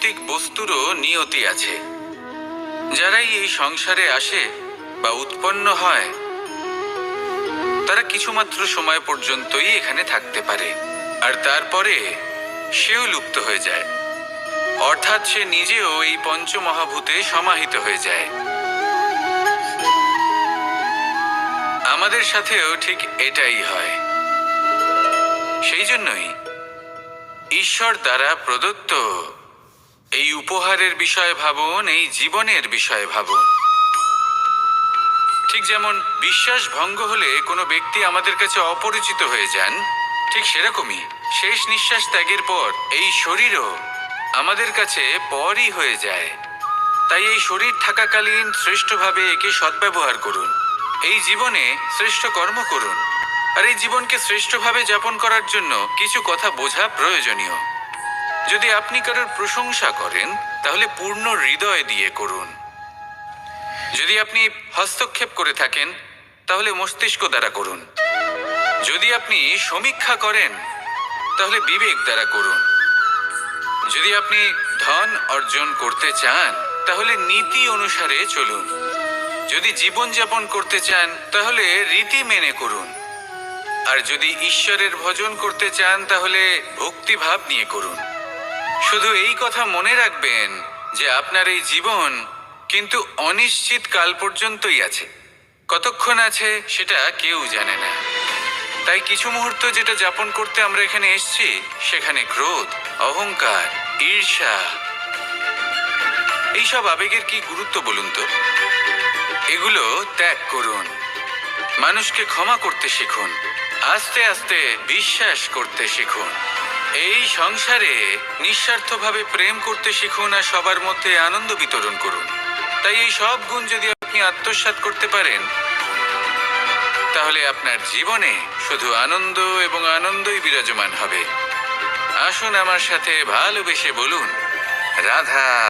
ভৌতিক বস্তুরও নিয়তি আছে। যারাই এই সংসারে আসে বা উৎপন্ন হয়, তারা কিছুমাত্র সময় পর্যন্তই এখানে থাকতে পারে, আর তারপরে সেও লুপ্ত হয়ে যায়। অর্থাৎ সে নিজেও এই পঞ্চমহাভূতে সমাহিত হয়ে যায়। আমাদের সাথেও ঠিক এটাই হয়। সেই জন্যই ঈশ্বর দ্বারা প্রদত্ত উপহারের বিষয়ে ভাবুন, এই জীবনের বিষয়ে ভাবুন। ঠিক যেমন বিশ্বাস ভঙ্গ হলে কোনো ব্যক্তি আমাদের কাছে অপরিচিত হয়ে যান, ঠিক সেরকমই শেষ নিঃশ্বাস ত্যাগের পর এই শরীরও আমাদের কাছে পরই হয়ে যায়। তাই এই শরীর থাকাকালীন শ্রেষ্ঠভাবে একে সদ্ব্যবহার করুন, এই জীবনে শ্রেষ্ঠ কর্ম করুন, আর এই জীবনকে শ্রেষ্ঠভাবে যাপন করার জন্য কিছু কথা বোঝা প্রয়োজনীয়। যদি আপনি কারোর প্রশংসা করেন, তাহলে পূর্ণ হৃদয় দিয়ে করুন। যদি আপনি হস্তক্ষেপ করে থাকেন, তাহলে মস্তিষ্ক দ্বারা করুন। যদি আপনি সমীক্ষা করেন, তাহলে বিবেক দ্বারা করুন। যদি আপনি ধন অর্জন করতে চান, তাহলে নীতি অনুসারে চলুন। যদি জীবনযাপন করতে চান, তাহলে রীতি মেনে করুন। আর যদি ঈশ্বরের ভজন করতে চান, তাহলে ভক্তিভাব নিয়ে করুন। শুধু এই কথা মনে রাখবেন যে আপনার এই জীবন কিন্তু অনিশ্চিত কাল পর্যন্তই আছে। কতক্ষণ আছে সেটা কেউ জানে না। তাই কিছু মুহূর্ত যেটা যাপন করতে আমরা এখানে এসেছি, সেখানে ক্রোধ, অহংকার, ঈর্ষা, এইসব আবেগের কি গুরুত্ব বলুন তো? এগুলো ত্যাগ করুন। মানুষকে ক্ষমা করতে শিখুন। আস্তে আস্তে বিশ্বাস করতে শিখুন। এই সংসারে নিঃস্বার্থভাবে প্রেম করতে শিখুন আর সবার মধ্যে আনন্দ বিতরণ করুন। তাই এই সব গুণ যদি আপনি আত্মসাত করতে পারেন, তাহলে আপনার জীবনে শুধু আনন্দ এবং আনন্দই বিরাজমান হবে। আসুন আমার সাথে ভালোবেসে বলুন, রাধা